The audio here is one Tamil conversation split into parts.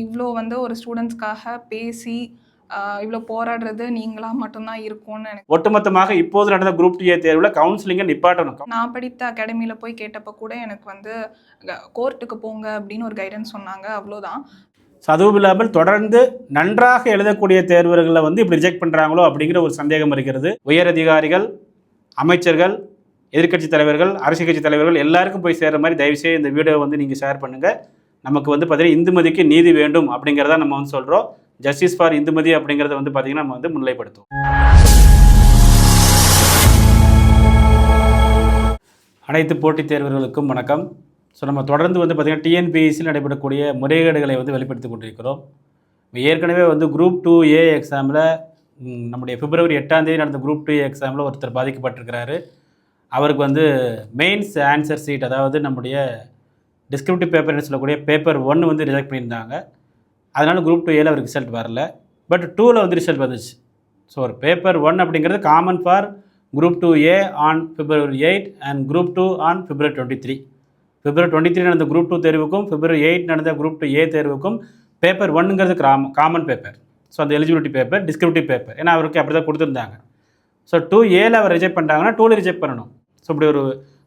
இவ்வளோ வந்து ஒரு ஸ்டூடெண்ட்ஸ்க்காக பேசி இவ்வளோ போராடுறது நீங்களா மட்டும்தான் இருக்கும்னு எனக்கு ஒட்டுமொத்தமாக இப்போது நடந்த குரூப் டி ஏ தேர்வில் கவுன்சிலிங்கை நிப்பாட்டணும். நான் படித்த அகாடமியில் போய் கேட்டப்போ கூட எனக்கு வந்து கோர்ட்டுக்கு போங்க அப்படின்னு ஒரு கைடன்ஸ் சொன்னாங்க. அவ்வளோதான். ஸோ அதுவும் இல்லாமல் தொடர்ந்து நன்றாக எழுதக்கூடிய தேர்வர்களை வந்து இப்படி ரிஜெக்ட் பண்ணுறாங்களோ அப்படிங்கிற ஒரு சந்தேகம் இருக்கிறது. உயர் அதிகாரிகள் அமைச்சர்கள் எதிர்க்கட்சி தலைவர்கள் அரசியல் கட்சி தலைவர்கள் எல்லாருக்கும் போய் சேர்ற மாதிரி தயவுசெய்து இந்த வீடியோ வந்து நீங்கள் ஷேர் பண்ணுங்கள் நமக்கு வந்து பார்த்தீங்கன்னா இந்துமதிக்கு நீதி வேண்டும் அப்படிங்கிறத நம்ம வந்து சொல்கிறோம் ஜஸ்டிஸ் ஃபார் இந்துமதி அப்படிங்கிறத வந்து பார்த்தீங்கன்னா நம்ம வந்து முன்னிலைப்படுத்துவோம். அனைத்து போட்டித் தேர்வர்களுக்கும் வணக்கம். ஸோ நம்ம தொடர்ந்து வந்து பார்த்திங்கன்னா டிஎன்பிஎஸ்சியில் நடைபெறக்கூடிய முறைகேடுகளை வந்து வெளிப்படுத்தி கொண்டிருக்கிறோம். ஏற்கனவே வந்து குரூப் டூ ஏ எக்ஸாமில் நம்முடைய பிப்ரவரி எட்டாம் தேதி நடந்த குரூப் டூ எக்ஸாமில் ஒருத்தர் பாதிக்கப்பட்டிருக்கிறாரு. அவருக்கு வந்து மெயின்ஸ் ஆன்சர் சீட் அதாவது நம்முடைய டிஸ்கிரிப்டிவ் பேப்பர்னு சொல்லக்கூடிய பேப்பர் ஒன்று வந்து ரிஜெக்ட் பண்ணியிருந்தாங்க. அதனால் குரூப் டூ ஏல அவருக்கு ரிசல்ட் வரல. பட் டூவில் வந்து ரிசல்ட் வந்துச்சு. ஸோ ஒரு பேப்பர் ஒன் அப்படிங்கிறது common for group two A on February eight and group two on February twenty three February twenty three நடந்த குரூப் டூ தேர்வுக்கும் பிப்ரவரி எயிட் நடந்த குரூப் டூ ஏ தேர்வுக்கும் பேப்பர் ஒன்னுங்கிறது கிராம காமன் பேப்பர் ஸோ அந்த எலிஜிபிலிட்டி பேப்பர் டிஸ்கிரிப்டிவ் பேப்பர் ஏன்னா அவருக்கு அப்படி தான் கொடுத்துருந்தாங்க ஸோ டூ ஏல அவர் ரிஜெக்ட் பண்ணிட்டாங்கன்னா டூவில் ரிஜெக்ட் பண்ணணும். ஸோ இப்படி ஒரு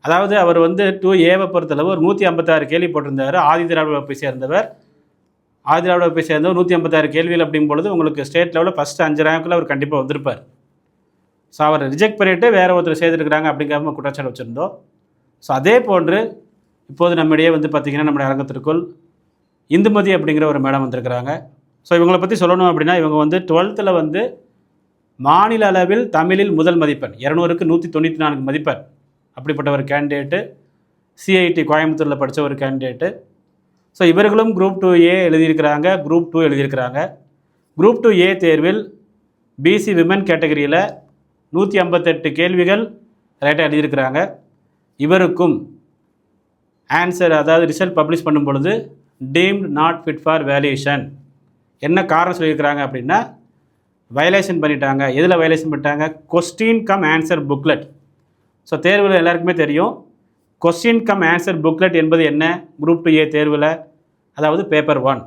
அதாவது அவர் வந்து டூ ஏவை பொறுத்தளவு ஒரு நூற்றி ஐம்பத்தாறு கேள்வி போட்டிருந்தார். ஆதி திராவிட வகுப்பை சேர்ந்தவர். ஆதி திராவிட வகுப்பை சேர்ந்தவர் நூற்றி ஐம்பத்தாறு கேள்விகள் அப்படிங்கும் பொழுது உங்களுக்கு ஸ்டேட் லெவலில் ஃபஸ்ட்டு அஞ்சு ரேங்க்கில் அவர் கண்டிப்பாக வந்திருப்பார். ஸோ அவரை ரிஜெக்ட் பண்ணிவிட்டு வேறு ஒருத்தர் செய்திருக்கிறாங்க அப்படிங்கிற மாதிரி குற்றச்சாட்டு வச்சுருந்தோம். ஸோ அதே போன்று இப்போது நம்மிடையே வந்து பார்த்திங்கன்னா நம்முடைய அரங்கத்திற்குள் இந்துமதி அப்படிங்கிற ஒரு மேடம் வந்திருக்கிறாங்க. ஸோ இவங்களை பற்றி சொல்லணும் அப்படின்னா இவங்க வந்து டுவெல்த்தில் வந்து மாநில அளவில் தமிழில் முதல் மதிப்பெண். இரநூறுக்கு நூற்றி தொண்ணூற்றி நான்கு மதிப்பெண். அப்படிப்பட்ட ஒரு கேண்டிடேட்டு சிஐடி கோயம்புத்தூரில் படித்த ஒரு கேண்டிடேட்டு ஸோ இவர்களும் குரூப் டூ ஏ எழுதியிருக்கிறாங்க குரூப் டூ எழுதியிருக்கிறாங்க. குரூப் டூ ஏ தேர்வில் பிசி விமன் கேட்டகரியில் நூற்றி ஐம்பத்தெட்டு கேள்விகள் ரைட்டாக எழுதியிருக்கிறாங்க. இவருக்கும் ஆன்சர் அதாவது ரிசல்ட் பப்ளிஷ் பண்ணும் பொழுது deemed not fit for valuation என்ன காரணம் சொல்லியிருக்கிறாங்க அப்படின்னா வயலேஷன் பண்ணிட்டாங்க. எதில் வயலேஷன் பண்ணிட்டாங்க? Question cum answer booklet so தேர்வில் எல்லாருக்குமே தெரியும். கொஸ்டின் கம் ஆன்சர் புக்லெட் என்பது என்ன? குரூப் டூ ஏ தேர்வில் அதாவது paper one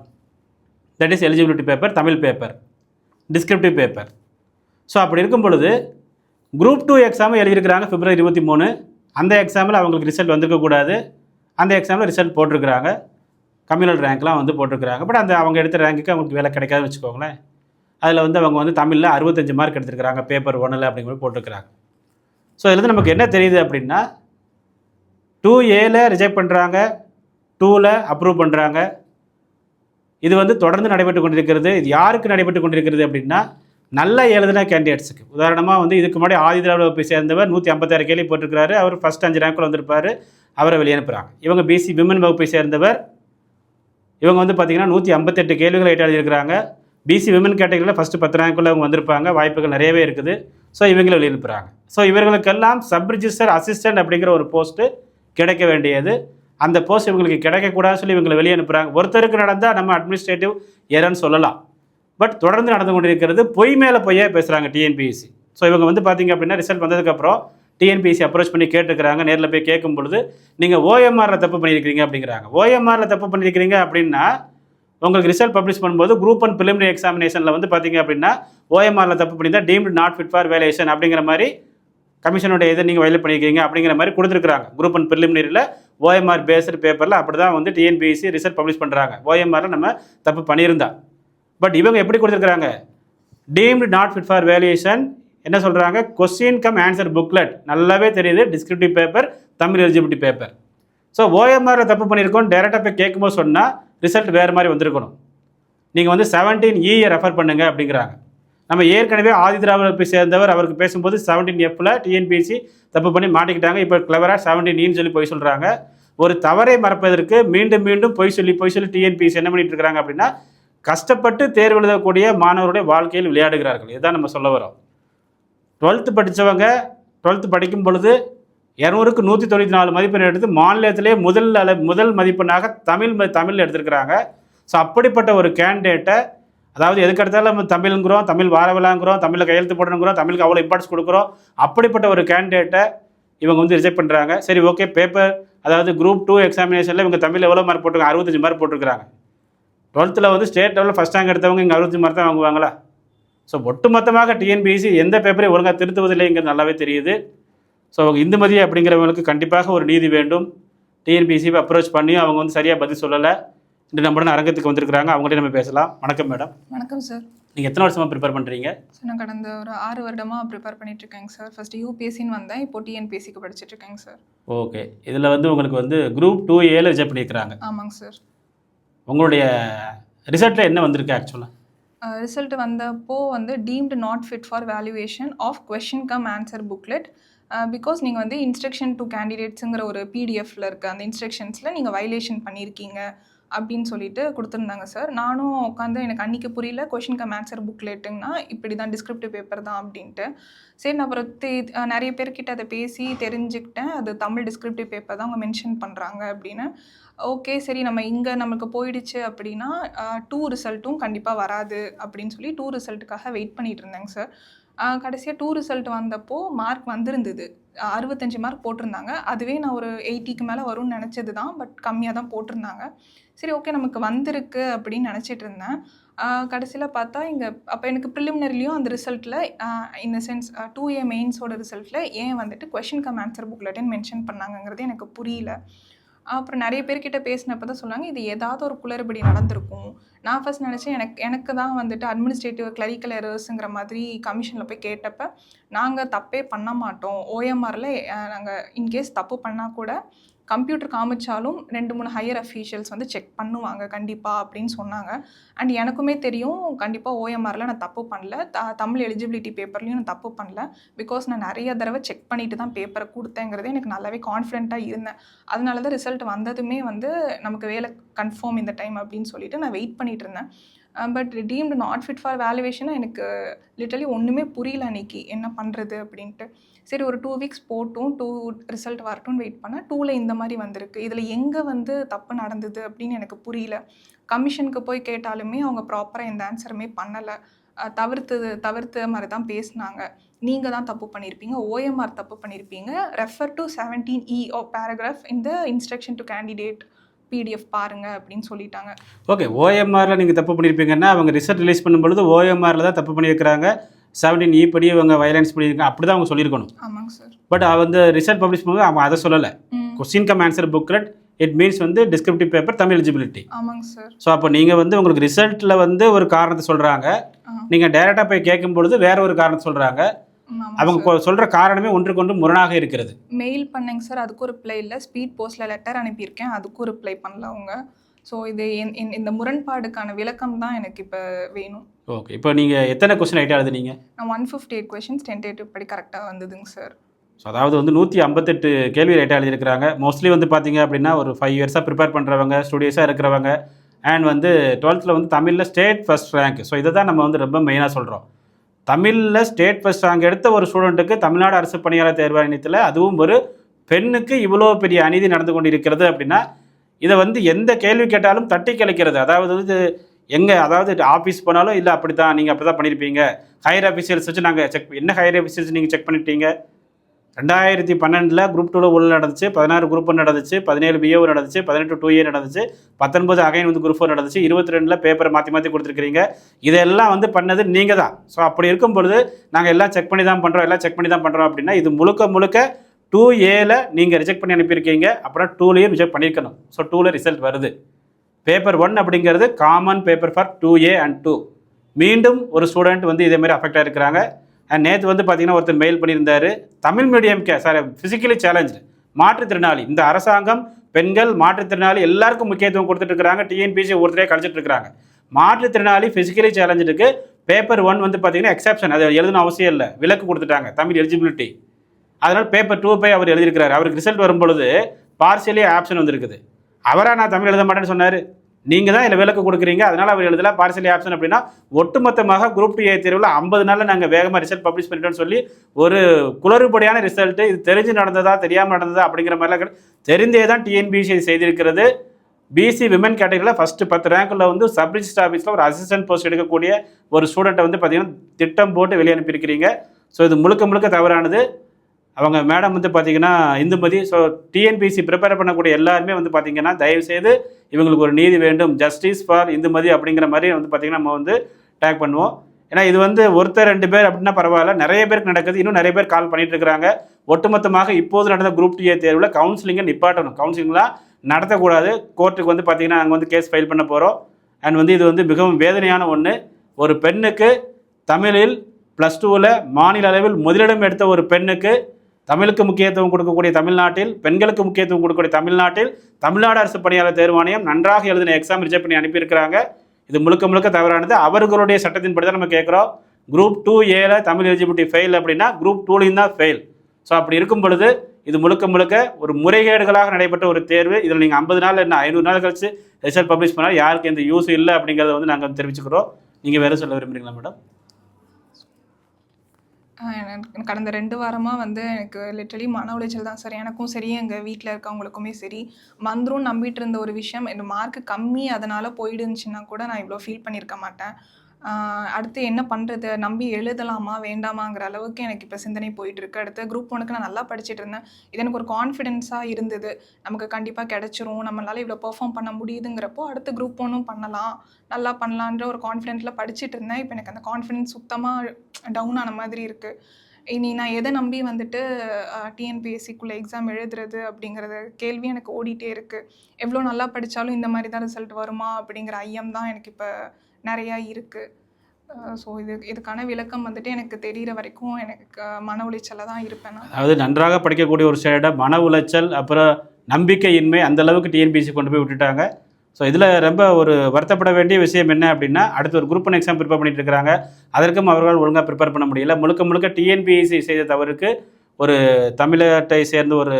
that is eligibility paper Tamil paper descriptive paper so அப்படி இருக்கும் பொழுது குரூப் டூ எக்ஸாம் எழுதியிருக்கிறாங்க பிப்ரவரி இருபத்தி மூணு. அந்த எக்ஸாமில் அவங்களுக்கு ரிசல்ட் வந்திருக்கக்கூடாது அந்த எக்ஸாமில் ரிசல்ட் போட்டிருக்கிறாங்க. கம்யூனல் ரேங்க்லாம் வந்து போட்டிருக்கிறாங்க. பட் அந்த அவங்க எடுத்த ரேங்க்குக்கு அவங்களுக்கு வேலை கிடைக்காதுன்னு வச்சுக்கோங்களேன். அதில் வந்து அவங்க வந்து தமிழில் அறுபத்தஞ்சு மார்க் எடுத்துருக்கிறாங்க. பேப்பர் ஒன்றில் அப்படிங்கிற போட்டிருக்கிறாங்க. ஸோ இதுலேருந்து வந்து நமக்கு என்ன தெரியுது அப்படின்னா டூ ஏல ரிஜெக்ட் பண்ணுறாங்க டூவில் அப்ரூவ் பண்ணுறாங்க இது வந்து தொடர்ந்து நடைபெற்று கொண்டிருக்கிறது. இது யாருக்கு நடைபெற்று கொண்டிருக்கிறது அப்படின்னா நல்ல எழுதின கேண்டிடேட்ஸுக்கு உதாரணமாக வந்து இதுக்கு முன்னாடி ஆதி திராவிட போய் சேர்ந்தவர் நூற்றி ஐம்பத்தாறு கேள்வி போட்டிருக்கிறாரு. அவர் ஃபஸ்ட் அஞ்சு ரேங்கில் வந்திருப்பார். அவரை வெளியே அனுப்புகிறாங்க இவங்க பிசி விமன் வகுப்பை சேர்ந்தவர். இவங்க வந்து பார்த்திங்கன்னா நூற்றி ஐம்பத்தெட்டு கேள்விகள் ரைட் எழுதியிருக்கிறாங்க. பிசி விமன் கேட்டகரியில் ஃபஸ்ட்டு பத்து ரேங்க்குள்ள அவங்க வந்திருப்பாங்க. வாய்ப்புகள் நிறையவே இருக்குது. ஸோ இவங்களை வெளியே அனுப்புகிறாங்க ஸோ இவர்களுக்கெல்லாம் சப் ரிஜிஸ்டர் அசிஸ்டன்ட் அப்படிங்கிற ஒரு போஸ்ட்டு கிடைக்க வேண்டியது. அந்த போஸ்ட் இவங்களுக்கு கிடைக்கக்கூடாதுன்னு சொல்லி இவங்களை வெளியே அனுப்புகிறாங்க ஒருத்தருக்கு நடந்தால் நம்ம அட்மினிஸ்ட்ரேட்டிவ் ஏறன்னு சொல்லலாம். பட் தொடர்ந்து நடந்து கொண்டிருக்கிறது பொய் மேலே பொய்யே பேசுகிறாங்க டிஎன்பிஎஸ்சி ஸோ இவங்க வந்து பார்த்தீங்க அப்படின்னா ரிசல்ட் வந்ததுக்கப்புறம் டிஎன்பிஎஸ்சி அப்ரோச் பண்ணி கேட்டுக்கிறாங்க. நேரில் போய் கேட்கும் பொழுது நீங்கள் ஓஎம்ஆரில் தப்பு பண்ணியிருக்கிறீங்க அப்படிங்கிறாங்க. ஓஎம்ஆரில் தப்பு பண்ணியிருக்கிறீங்க அப்படின்னா உங்களுக்கு ரிசல்ட் பப்ளிஷ் பண்ணும்போது குரூப் அண்ட் பிலிமினரி எக்ஸாமினேஷனில் வந்து பார்த்தீங்க அப்படின்னா ஓஎம்ஆரில் தப்பு பண்ணி தான் deemed not fit for valuation அப்படிங்கிற மாதிரி கமிஷனுடைய இதை நீங்கள் வயலேட் பண்ணியிருக்கீங்க அப்படிங்கிற மாதிரி கொடுத்துருக்காங்க குரூப் அண்ட் ப்ரிலிமினரியில் ஓஎம்ஆர் பேஸ்டு பேப்பரில் அப்படி தான் வந்து டிஎன்பிஎஸ்சி ரிசல்ட் பப்ளிஷ் பண்ணுறாங்க ஓஎம்ஆரில் நம்ம தப்பு பண்ணியிருந்தா. பட் இவங்க எப்படி கொடுத்துருக்குறாங்க? Deemed not fit for valuation என்ன சொல்கிறாங்க கொஸ்டின் கம் ஆன்சர் புக்லெட் நல்லாவே தெரியுது. Descriptive paper Tamil eligibility paper so ஓஎம்ஆரில் தப்பு பண்ணியிருக்கோம். டேரெக்டாக போய் கேட்கும்போது சொன்னால் ரிசல்ட் வேறு மாதிரி வந்திருக்கணும். நீங்கள் வந்து செவன்டீன் இயை ரெஃபர் பண்ணுங்க அப்படிங்கிறாங்க. நம்ம ஏற்கனவே ஆதி திராவிடத்தை சேர்ந்தவர் அவருக்கு பேசும்போது செவன்டீன் எஃப்ல டிஎன்பிஎஸ்சி தப்பு பண்ணி மாட்டிக்கிட்டாங்க. இப்போ கிளவராக செவன்டீன் ஈன்னு சொல்லி போய் சொல்கிறாங்க ஒரு தவறை மறப்பதற்கு மீண்டும் மீண்டும் பொய் சொல்லி பொய் சொல்லி டிஎன்பிஎஸ்சி என்ன பண்ணிட்டு இருக்காங்க அப்படின்னா கஷ்டப்பட்டு தேர்வு எழுதக்கூடிய மாணவருடைய வாழ்க்கையில் விளையாடுகிறார்கள். இதுதான் நம்ம சொல்ல வரோம் டுவெல்த்து படித்தவங்க டுவெல்த்து படிக்கும் பொழுது இரநூறுக்கு நூற்றி தொண்ணூற்றி நாலு மதிப்பெண் எடுத்து மாநிலத்திலே முதல் அள முதல் மதிப்பெண்ணாக தமிழ் ம- தமிழ் எடுத்திருக்கிறாங்க. ஸோ அப்படிப்பட்ட ஒரு கேண்டிடேட்டை அதாவது எதுக்கடுத்தாலும் நம்ம தமிழ்ங்கிறோம் தமிழ் வாரவிழாங்கிறோம் தமிழில் கையெழுத்து போடணுங்கிறோம் தமிழுக்கு அவ்வளோ இம்பார்ட்டன்ஸ் கொடுக்குறோம். அப்படிப்பட்ட ஒரு கேண்டிடேட்டை இவங்க வந்து ரிஜெக்ட் பண்ணுறாங்க சரி ஓகே பேப்பர் அதாவது குரூப் டூ எக்ஸாமினேஷனில் இவங்க தமிழ் எவ்வளோ மார்க் போட்டிருக்காங்க? அறுபத்தஞ்சு மார்க் போட்டிருக்காங்க டுவெல்த்தில் வந்து ஸ்டேட் லெவலில் ஃபஸ்ட் ரேங்க் எடுத்தவங்க இங்கே அறுபத்தி மார்க் தான் வாங்குவாங்களா? ஸோ ஒட்டுமொத்தமாக டிஎன்பிஎஸ்சி எந்த பேப்பரையும் ஒழுங்காக திருத்துவதில்லைங்கிறது நல்லாவே தெரியுது. ஸோ இந்துமதி அப்படிங்கிறவங்களுக்கு கண்டிப்பாக ஒரு நீதி வேண்டும். டிஎன்பிஎஸ்சி அப்ரோச் பண்ணி அவங்க வந்து சரியாக பதில் சொல்லலை. இன்று நம்முடன் அரங்கத்துக்கு வந்திருக்கிறாங்க. அவங்கள்ட்ட நம்ம பேசலாம். வணக்கம் மேடம் வணக்கம் சார் நீங்கள் எத்தனை வருஷமாக ப்ரிப்பேர் பண்ணுறீங்க சார் நான் கடந்த ஒரு ஆறு வருடமாக ப்ரிப்பேர் பண்ணிட்டு இருக்கேங்க சார் ஃபர்ஸ்ட் யூபிஎஸ்சின்னு வந்தேன். இப்போ டிஎன்பிஎஸ்சிக்கு படிச்சுட்டு இருக்கேங்க சார் ஓகே இதில் வந்து உங்களுக்கு வந்து குரூப் டூ ஏல ரிஜெக்ட் பண்ணியிருக்கிறாங்க ஆமாங்க சார் உங்களுடைய ரிசல்ட்டில் என்ன வந்திருக்கு ஆக்சுவலாக ரிசல்ட் வந்தப்போ வந்து deemed not fit for valuation of question cum answer booklet because நீங்கள் வந்து இன்ஸ்ட்ரக்ஷன் டு கேண்டிடேட்ஸுங்கிற ஒரு பிடிஎஃப்ல இருக்க அந்த இன்ஸ்ட்ரக்ஷன்ஸில் நீங்கள் வைலேஷன் பண்ணியிருக்கீங்க அப்படின்னு சொல்லிட்டு கொடுத்துருந்தாங்க சார் நானும் உட்காந்து எனக்கு அன்றைக்கி புரியல கொஷின் கம் ஆன்சர் புக்லெட்டுங்கன்னா இப்படி தான் டிஸ்கிரிப்டிவ் பேப்பர் தான் அப்படின்ட்டு. சரி நான் அப்புறம் தே- நிறைய பேர்கிட்ட அதை பேசி தெரிஞ்சுக்கிட்டேன். அது தமிழ் டிஸ்கிரிப்டிவ் பேப்பர் தான் அவங்க மென்ஷன் பண்ணுறாங்க அப்படின்னு. ஓகே சரி நம்ம இங்கே நமக்கு போயிடுச்சு அப்படின்னா டூ ரிசல்ட்டும் கண்டிப்பாக வராது அப்படின்னு சொல்லி டூ ரிசல்ட்டுக்காக வெயிட் பண்ணிகிட்டு இருந்தேங்க சார் கடைசியாக டூ ரிசல்ட் வந்தப்போ மார்க் வந்திருந்தது. அறுபத்தஞ்சு மார்க் போட்டிருந்தாங்க. அதுவே நான் ஒரு எயிட்டிக்கு மேலே வரும்னு நினச்சது தான் பட் கம்மியாக தான் போட்டிருந்தாங்க. சரி ஓகே நமக்கு வந்திருக்கு அப்படின்னு நினச்சிட்டு இருந்தேன். கடைசியில் பார்த்தா இங்கே அப்போ எனக்கு ப்ரிலிமினரிலையும் அந்த ரிசல்ட்டில் இந்த சென்ஸ் டூ ஏ மெயின்ஸோட ரிசல்ட்டில் ஏன் வந்துட்டு கொஷின் கம் ஆன்சர் புக்லெட்டுன்னு மென்ஷன் பண்ணாங்கங்கிறது எனக்கு புரியல. அப்புறம் நிறைய பேர்கிட்ட பேசினப்ப தான் சொன்னாங்க இது ஏதாவது ஒரு குளறுபடி நடந்திருக்கும். நான் ஃபர்ஸ்ட் நினச்சேன் எனக்கு எனக்கு தான் வந்துட்டு அட்மினிஸ்ட்ரேட்டிவ் கிளரிக்கல் எரர்ஸுங்கிற மாதிரி கமிஷனில் போய் கேட்டப்ப நாங்கள் தப்பே பண்ண மாட்டோம். ஓஎம்ஆரில் நாங்கள் இன்கேஸ் தப்பு பண்ணால் கூட கம்ப்யூட்டர் காமிச்சாலும் ரெண்டு மூணு ஹையர் அஃபீஷியல்ஸ் வந்து செக் பண்ணுவாங்க. கண்டிப்பாக அப்படின்னு சொன்னாங்க. அண்ட் எனக்குமே தெரியும் கண்டிப்பாக ஓஎம்ஆரில் நான் தப்பு பண்ணல. த தமிழ் எலிஜிபிலிட்டி பேப்பர்லையும் நான் தப்பு பண்ணல. பிகாஸ் நான் நிறைய தடவை செக் பண்ணிட்டு தான் பேப்பரை கொடுத்தேங்கிறது எனக்கு நல்லாவே கான்ஃபிடென்ட்டாக இருந்தேன். அதனால தான் ரிசல்ட் வந்ததுமே வந்து நமக்கு வேலை கன்ஃபார்ம் இந்த டைம் அப்படின்னு சொல்லிட்டு நான் வெயிட் பண்ணிட்டு இருந்தேன். But deemed not fit for வேல்யூவேஷனாக எனக்கு லிட்டலி ஒன்றுமே புரியல அன்னைக்கு. என்ன பண்ணுறது அப்படின்ட்டு. சரி ஒரு டூ வீக்ஸ் போட்டும் டூ ரிசல்ட் வரட்டும்னு வெயிட் பண்ணால் டூவில் இந்த மாதிரி வந்திருக்கு. இதில் எங்கே வந்து தப்பு நடந்தது அப்படின்னு எனக்கு புரியல. கமிஷனுக்கு போய் கேட்டாலுமே அவங்க ப்ராப்பராக எந்த ஆன்சருமே பண்ணலை. தவிர்த்து தவிர்த்த மாதிரி தான் பேசினாங்க. நீங்கள் தான் தப்பு பண்ணியிருப்பீங்க ஓஎம்ஆர் தப்பு பண்ணியிருப்பீங்க refer to seventeen E O paragraph இந்த இன்ஸ்ட்ரக்ஷன் டு கேண்டிடேட் பிடிஎஃப் பாருங்க அப்படின்னு சொல்லிட்டாங்க. ஓகே ஓஎம்ஆரில் நீங்கள் தப்பு பண்ணியிருப்பீங்கன்னா அவங்க ரிசல்ட் ரிலீஸ் பண்ணும்பொழுது ஓஎம்ஆரில் தான் தப்பு பண்ணியிருக்கிறாங்க செவன்டீன் இ படி அவங்க வயலன்ஸ் பண்ணியிருக்காங்க அப்படி தான் அவங்க சொல்லியிருக்கணும். ஆமாங்க சார் பட் வந்து ரிசல்ட் பப்ளிஷ் பண்ணும்போது அவங்க அதை சொல்லலை. Question cum answer booklet it means வந்து டிஸ்கிரிப்டிவ் பேப்பர் தமிழ் எலிஜிபிலிட்டி ஆமாங்க சார் ஸோ அப்போ நீங்கள் வந்து உங்களுக்கு ரிசல்ட்டில் வந்து ஒரு காரணத்தை சொல்கிறாங்க நீங்கள் டைரெக்டாக போய் கேட்கும் பொழுது வேற ஒரு காரணத்தை சொல்கிறாங்க அவங்க சொல்ற காரணமே ஒன்றுக்கொன்று முரணாக இருக்கிறது. மெயில் பண்ணேங்க சார் அதுக்கும் ரிப்ளை இல்லை. ஸ்பீட் போஸ்ட்டில் லெட்டர் அனுப்பியிருக்கேன் அதுக்கும் ரிப்ளை பண்ணல அவங்க. ஸோ இது இந்த முரண்பாடுக்கான விளக்கம் தான் எனக்கு இப்போ வேணும். ஓகே இப்போ நீங்கள் எத்தனை கொஸ்டின் ஐட்டம் எழுதுனீங்க? நான் one fifty eight questions tentative படி கரெக்டாக வந்ததுங்க சார் ஸோ அதாவது வந்து நூற்றி ஐம்பத்தெட்டு கேள்வி ரைட்டாக எழுதியிருக்கிறாங்க. மோஸ்ட்லி வந்து பார்த்தீங்க அப்படின்னா ஒரு ஃபைவ் இயர்ஸாக ப்ரிப்பேர் பண்ணுறவங்க ஸ்டூடியஸாக இருக்கிறவங்க அண்ட் வந்து டுவெல்த்தில் வந்து தமிழில் ஸ்டேட் ஃபர்ஸ்ட் ரேங்க் ஸோ இதை தான் நம்ம வந்து ரொம்ப மெயினாக சொல்கிறோம் தமிழில் ஸ்டேட் ஃபர்ஸ்ட் ரேங்க் எடுத்த ஒரு ஸ்டூடெண்ட்டுக்கு தமிழ்நாடு அரசு பணியாளர் தேர்வாணையத்தில் அதுவும் ஒரு பெண்ணுக்கு இவ்வளோ பெரிய அநீதி நடந்து கொண்டிருக்கிறது அப்படின்னா இதை வந்து எந்த கேள்வி கேட்டாலும் தட்டி கழிக்கிறது அதாவது வந்து எங்கே? அதாவது ஆஃபீஸ் போனாலும் இல்லை அப்படி தான் நீங்கள் அப்படி தான் பண்ணியிருப்பீங்க ஹையர் அஃபீஷியல்ஸ் வச்சு நாங்கள் செக் என்ன ஹையர் அஃபீஷியல்ஸ் நீங்கள் செக் பண்ணிட்டீங்க? ரெண்டாயிரத்தி பன்னெண்டில் குரூப் டூவில் உள்ள நடந்துச்சு பதினாறு குரூப் ஒன் நடந்துச்சு பதினேழு பிஏ நடந்துச்சு பதினெட்டு டூ ஏ நடந்துச்சு பத்தொன்பது அகைன் வந்து குரூப் ஃபோர் நடந்துச்சு இருபத்தி ரெண்டில் பேப்பரை மாற்றி மாற்றி கொடுத்துருக்கீங்க இதெல்லாம் வந்து பண்ணது நீங்கள் தான் ஸோ அப்படி இருக்கும் பொழுது நாங்கள் எல்லாம் செக் பண்ணி தான் பண்ணுறோம் எல்லாம் செக் பண்ணி தான் பண்ணுறோம் அப்படின்னா இது முழுக்க முழுக்க டூ ஏல நீங்கள் ரிஜெக்ட் பண்ணி அனுப்பியிருக்கீங்க. அப்புறம் டூலையும் ரிஜெக்ட் பண்ணியிருக்கணும். ஸோ டூவில் ரிசல்ட் வருது. பேப்பர் ஒன் அப்படிங்கிறது common paper for two A and two மீண்டும் ஒரு ஸ்டூடெண்ட் வந்து இதே மாதிரி அஃபெக்ட் ஆகிருக்கிறாங்க அண்ட் நேற்று வந்து பார்த்தீங்கன்னா ஒருத்தர் மெயில் பண்ணியிருந்தாரு. Tamil medium K sorry physically challenge மாற்றுத்திறனாளி. இந்த அரசாங்கம் பெண்கள் மாற்றுத்திறனாளி எல்லாருக்கும் முக்கியத்துவம் கொடுத்துட்டு இருக்கிறாங்க டிஎன்பிசி ஒருத்தரே கழிச்சிட்டு மாற்றுத்திறனாளி ஃபிசிக்கலி சேலஞ்சுக்கு பேப்பர் ஒன் வந்து பார்த்தீங்கன்னா எக்ஸப்ஷன் அது எழுதணும் அவசியம் இல்லை. விலக்கு கொடுத்துட்டாங்க. தமிழ் எலிஜிபிலிட்டி அதனால் பேப்பர் டூ போய் அவர் எழுதியிருக்கிறார். அவருக்கு ரிசல்ட் வரும்பொழுது பார்சியலே பார்சியலி ஆப்ஷன் வந்திருக்குது. அவராக நான் தமிழ் எழுத மாட்டேன்னு சொன்னார். நீங்கள் தான் இதில் விளக்கு கொடுக்குறீங்க. அதனால் அவர் எழுதல பார்சியலி ஆப்ஷன் அப்படின்னா ஒட்டுமொத்தமாக குரூப் டி ஏ தேர்வில் ஐம்பது நாளில் நாங்கள் வேகமாக ரிசல்ட் பப்ளிஷ் பண்ணிட்டோம்னு சொல்லி ஒரு குளறுபடியான ரிசல்ட்டு இது தெரிஞ்சு நடந்ததா தெரியாமல் நடந்ததா அப்படிங்கிற மாதிரிலாம் தெரிந்தே தான் டிஎன்பிசி செய்திருக்கிறது. பிசி விமன் கேட்டகரியில் ஃபஸ்ட்டு பத்து ரேங்கில் வந்து சப் ரிஜிஸ்டர் ஆஃபீஸில் ஒரு அசிஸ்டன்ட் போஸ்ட் எடுக்கக்கூடிய ஒரு ஸ்டூடெண்ட்டை வந்து பார்த்தீங்கன்னா திட்டம் போட்டு வெளியே அனுப்பியிருக்கிறீங்க. ஸோ இது முழுக்க முழுக்க தவறானது. அவங்க மேடம் வந்து பார்த்தீங்கன்னா இந்துமதி ஸோ டிஎன்பிசி ப்ரிப்பேர் பண்ணக்கூடிய எல்லாருமே வந்து பார்த்தீங்கன்னா தயவுசெய்து இவங்களுக்கு ஒரு நீதி வேண்டும். ஜஸ்டிஸ் ஃபார் இந்துமதி அப்படிங்கிற மாதிரி வந்து பார்த்தீங்கன்னா நம்ம வந்து டேக் பண்ணுவோம். ஏன்னா இது வந்து ஒருத்தர் ரெண்டு பேர் அப்படின்னா பரவாயில்ல. நிறைய பேருக்கு நடக்குது. இன்னும் நிறைய பேர் கால் பண்ணிட்டு இருக்கிறாங்க. ஒட்டுமொத்தமாக இப்போது நடந்த குரூப் டிஏ தேர்வில் கவுன்சிலிங்கை நிப்பாட்டணும். கவுன்சிலிங்லாம் நடத்தக்கூடாது. கோர்ட்டுக்கு வந்து பார்த்தீங்கன்னா நாங்கள் வந்து கேஸ் ஃபைல் பண்ண போகிறோம் அண்ட் வந்து இது வந்து மிகவும் வேதனையான ஒன்று ஒரு பெண்ணுக்கு தமிழில் ப்ளஸ் டூவில் மாநில அளவில் முதலிடம் எடுத்த ஒரு பெண்ணுக்கு தமிழுக்கு முக்கியத்துவம் கொடுக்கக்கூடிய தமிழ்நாட்டில் பெண்களுக்கு முக்கியத்துவம் கொடுக்கக்கூடிய தமிழ்நாட்டில் தமிழ்நாடு அரசு பணியாளர் தேர்வாணையம் நன்றாக எழுதின எக்ஸாம் ரிஜெக்ட் பண்ணி அனுப்பியிருக்கிறாங்க. இது முழுக்க முழுக்க தவறானது. அவர்களுடைய சட்டத்தின்படி தான் நம்ம கேட்குறோம். குரூப் டூ ஏல தமிழ் எலிஜிபிலிட்டி ஃபெயில் அப்படின்னா குரூப் டூலையும் தான் ஃபெயில் ஸோ அப்படி இருக்கும் பொழுது இது முழுக்க முழுக்க ஒரு முறைகேடுகளாக நடைபெற்ற ஒரு தேர்வு. இதில் நீங்கள் ஐம்பது நாள் என்ன ஐநூறு நாள் கழிச்சு ரிசல்ட் பப்ளிஷ் பண்ணால் யாருக்கு எந்த யூஸ் இல்லை அப்படிங்கிறத வந்து நாங்கள் தெரிவிச்சுக்கிறோம். நீங்கள் வேறு சொல்ல விரும்புறீங்களா மேடம் கடந்த ரெண்டு வாரமாக வந்து எனக்கு லிட்டரலி மன உளைச்சல் தான் சார். எனக்கும் சரி எங்கள் வீட்டில் இருக்கவங்களுக்குமே சரி. மந்திரம் நம்பிட்டு இருந்த ஒரு விஷயம். இந்த மார்க் கம்மி அதனால் போயிடுச்சுன்னா கூட நான் இவ்வளோ ஃபீல் பண்ணியிருக்க மாட்டேன். அடுத்து என்ன பண்ணுறது நம்பி எழுதலாமா? வேண்டாமாங்கிற அளவுக்கு எனக்கு இப்போ சிந்தனை போயிட்டுருக்கு. அடுத்து குரூப் ஒனுக்கு நான் நல்லா படிச்சுட்டு இருந்தேன். இது எனக்கு ஒரு கான்ஃபிடென்ஸாக இருந்தது. நமக்கு கண்டிப்பாக கிடைச்சிரும். நம்மளால் இவ்வளோ பெர்ஃபார்ம் பண்ண முடியுதுங்கிறப்போ அடுத்து குரூப் ஒன்றும் பண்ணலாம். நல்லா பண்ணலான்ற ஒரு கான்ஃபிடென்ட்டில் படிச்சுட்டு இருந்தேன். இப்போ எனக்கு அந்த கான்ஃபிடென்ஸ் சுத்தமாக டவுன் ஆன மாதிரி இருக்குது இனி நான் எதை நம்பி வந்துட்டு டிஎன்பிஎஸ்சிக்குள்ளே எக்ஸாம் எழுதுறது அப்படிங்கிறத கேள்வி எனக்கு ஓடிட்டே இருக்குது எவ்வளோ நல்லா படித்தாலும் இந்த மாதிரி தான் ரிசல்ட் வருமா அப்படிங்கிற ஐயம் தான் எனக்கு இப்போ நிறையா இருக்குது ஸோ இது இதுக்கான விளக்கம் வந்துட்டு எனக்கு தெரிகிற வரைக்கும் எனக்கு மன உளைச்சலில் தான் இருப்பேன் நான். அதாவது நன்றாக படிக்கக்கூடிய ஒரு சைடை மன உளைச்சல் அப்புறம் நம்பிக்கையின்மை அந்த அளவுக்கு டிஎன்பிசி கொண்டு போய் விட்டுட்டாங்க. ஸோ இதில் ரொம்ப ஒரு வருத்தப்பட வேண்டிய விஷயம் என்ன அப்படின்னா அடுத்து ஒரு குரூப் ஒன் எக்ஸாம் ப்ரிப்பேர் பண்ணிட்டு இருக்கிறாங்க. அதற்கும் அவர்கள் ஒழுங்காக ப்ரிப்பேர் பண்ண முடியல. முழுக்க முழுக்க டிஎன்பிஎஸ்சி செய்த தவறுக்கு ஒரு தமிழகத்தை சேர்ந்த ஒரு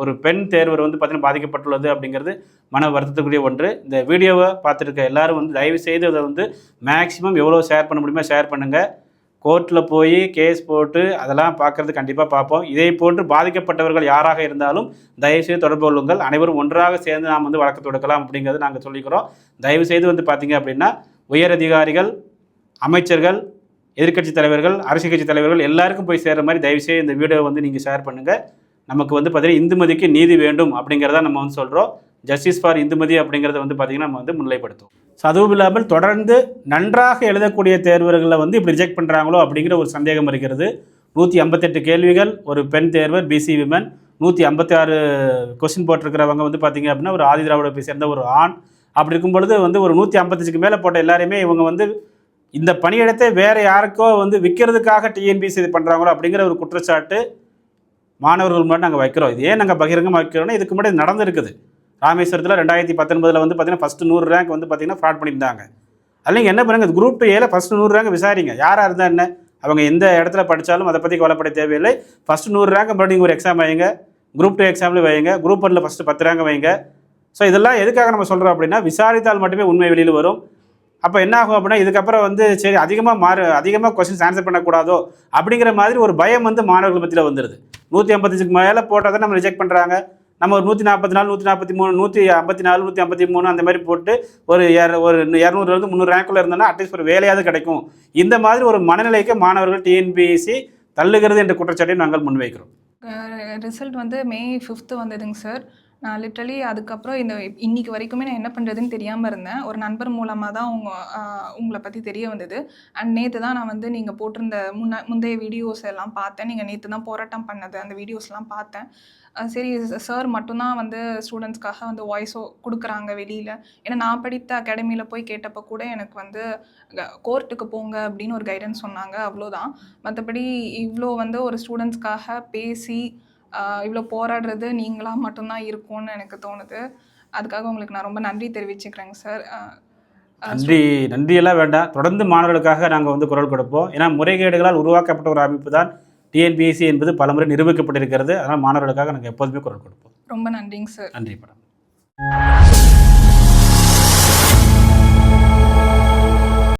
ஒரு பெண் தேர்வர் வந்து பார்த்தீங்கன்னா பாதிக்கப்பட்டுள்ளது அப்படிங்கிறது மன வருத்தத்துக்குரிய ஒன்று. இந்த வீடியோவை பார்த்துருக்க எல்லாரும் வந்து தயவு செய்து அதை வந்து மேக்ஸிமம் எவ்வளோ ஷேர் பண்ண முடியுமோ ஷேர் பண்ணுங்கள் கோர்ட்டில் போய் கேஸ் போட்டு அதெல்லாம் பார்க்கறது கண்டிப்பாக பார்ப்போம். இதை போன்று பாதிக்கப்பட்டவர்கள் யாராக இருந்தாலும் தயவுசெய்து தொடர்பு கொள்ளுங்கள். அனைவரும் ஒன்றாக சேர்ந்து நாம் வந்து வழக்கு தொடுக்கலாம் அப்படிங்கிறது நாங்கள் சொல்லிக்கிறோம். தயவுசெய்து வந்து பார்த்தீங்க அப்படின்னா உயரதிகாரிகள் அமைச்சர்கள் எதிர்க்கட்சி தலைவர்கள் அரசியல் கட்சி தலைவர்கள் எல்லாருக்கும் போய் சேர்ற மாதிரி தயவுசெய்து இந்த வீடியோ வந்து நீங்கள் ஷேர் பண்ணுங்கள் நமக்கு வந்து பார்த்தீங்கன்னா இந்துமதிக்கு நீதி வேண்டும் அப்படிங்கிறத நம்ம வந்து சொல்கிறோம் ஜஸ்டிஸ் ஃபார் இந்துமதி அப்படிங்கிறத வந்து பார்த்திங்கன்னா நம்ம வந்து முன்னிலைப்படுத்தும் ஸோ அதுவும் இல்லாமல் தொடர்ந்து நன்றாக எழுதக்கூடிய தேர்வர்களை வந்து இப்படி ரிஜெக்ட் பண்ணுறாங்களோ அப்படிங்கிற ஒரு சந்தேகம் இருக்கிறது. நூற்றி ஐம்பத்தெட்டு கேள்விகள் ஒரு பெண் தேர்வர் பிசி விமன் நூற்றி ஐம்பத்தி ஆறு கொஸ்டின் போட்டிருக்கிறவங்க வந்து பார்த்திங்க அப்படின்னா ஒரு ஆதி திராவிட சேர்ந்த ஒரு ஆண். அப்படி இருக்கும் பொழுது வந்து ஒரு நூற்றி ஐம்பத்தஞ்சுக்கு மேலே போட்ட எல்லாரையுமே இவங்க வந்து இந்த பணியிடத்தை வேறு யாருக்கோ வந்து விற்கிறதுக்காக டிஎன்பிசி இது பண்ணுறாங்களோ அப்படிங்கிற ஒரு குற்றச்சாட்டு மாணவர்கள் முன்னாடி நாங்கள் வைக்கிறோம். இது ஏன் நாங்கள் பகிரங்கமாக வைக்கிறோம்னா இதுக்கு முன்னாடி நடந்திருக்குது. ராமேஸ்வரத்தில் ரெண்டாயிரத்தி பத்தொன்பதில் வந்து பார்த்தீங்கன்னா ஃபஸ்ட்டு நூறு ரேங்க் வந்து பார்த்தீங்கன்னா ஃப்ராட் பண்ணியிருந்தாங்க. அதில் நீங்கள் என்ன பண்ணுங்க குரூப் டூ ஏல ஃபஸ்ட்டு நூறு ரேங்க் விசாரிங்க. யாராக இருந்தால் என்ன? அவங்க எந்த இடத்துல படித்தாலும் அதை பற்றி கவலைப்பட தேவையில்லை. ஃபஸ்ட்டு நூறு ரேங்க் மறுபடியும் ஒரு எக்ஸாம் வைங்க. குரூப் டூ எக்ஸாமில் வைங்க. குரூப் ஒன்ல ஃபஸ்ட்டு பத்து ரேங்க் வைங்க. ஸோ இதெல்லாம் எதுக்காக நம்ம சொல்கிறோம் அப்படின்னா விசாரித்தால் மட்டுமே உண்மை வெளியில் வரும். அப்போ என்ன ஆகும் அப்படின்னா இதுக்கப்புறம் வந்து சரி அதிகமாக மாறு அதிகமாக கொஸ்டின்ஸ் ஆன்சர் பண்ணக்கூடாதோ அப்படிங்கிற மாதிரி ஒரு பயம் வந்து மாணவர்கள் மத்தியில் வந்துடுது நூற்றி ஐம்பத்தஞ்சுக்கு மேலே போட்டால் தான் நம்ம ரிஜெக்ட் பண்ணுறாங்க நம்ம ஒரு நூற்றி நாற்பத்தி நாலு நூற்றி நாற்பத்தி மூணு நூற்றி ஐம்பத்தி நாலு நூற்றி ஐம்பத்தி மூணு அந்த மாதிரி போட்டு ஒரு இர ஒரு இரநூறுலேருந்து முந்நூறு ரேங்க்குள்ளே இருந்தோன்னா அட்லீஸ்ட் ஒரு வேலையாவது கிடைக்கும். இந்த மாதிரி ஒரு மனநிலைக்கு மாணவர்கள் டிஎன்பிஎஸ்சி தள்ளுகிறது என்ற குற்றச்சாட்டையும் நாங்கள் முன்வைக்கிறோம். ரிசல்ட் வந்து மே ஃபிஃப்த்து வந்ததுங்க சார் நான் லிட்ரலி அதுக்கப்புறம் இந்த இன்னைக்கு வரைக்குமே நான் என்ன பண்ணுறதுன்னு தெரியாமல் இருந்தேன். ஒரு நண்பர் மூலமாக தான் உங்க உங்களை பற்றி தெரிய வந்தது. அண்ட் நேற்று தான் நான் வந்து நீங்கள் போட்டிருந்த முன்ன முந்தைய வீடியோஸ் எல்லாம் பார்த்தேன். நீங்கள் நேற்று தான் போராட்டம் பண்ணது அந்த வீடியோஸ்லாம் பார்த்தேன். சரி சார் மட்டும்தான் வந்து ஸ்டூடெண்ட்ஸ்க்காக வந்து வாய்ஸோ கொடுக்குறாங்க வெளியில். ஏன்னா நான் படித்த அகாடமியில் போய் கேட்டப்போ கூட எனக்கு வந்து கோர்ட்டுக்கு போங்க அப்படின்னு ஒரு கைடன்ஸ் சொன்னாங்க. அவ்வளோதான் மற்றபடி இவ்வளோ வந்து ஒரு ஸ்டூடெண்ட்ஸ்க்காக பேசி இவ்வளோ போராடுறது நீங்களாக மட்டும்தான் இருக்கும்னு எனக்கு தோணுது. அதுக்காக உங்களுக்கு நான் ரொம்ப நன்றி தெரிவிச்சுக்கிறேங்க சார். நன்றி நன்றியெல்லாம் வேண்டாம். தொடர்ந்து மாணவர்களுக்காக நாங்கள் வந்து குரல் கொடுப்போம். ஏன்னா முறைகேடுகளால் உருவாக்கப்பட்ட ஒரு அமைப்பு தான் டிஎன்பிஎஸ்சி என்பது பலமுறை நிரூபிக்கப்பட்டிருக்கிறது. அதனால் மாணவர்களுக்காக நாங்கள் எப்போதுமே குரல் கொடுப்போம். ரொம்ப நன்றிங்க சார். நன்றி மேடம்.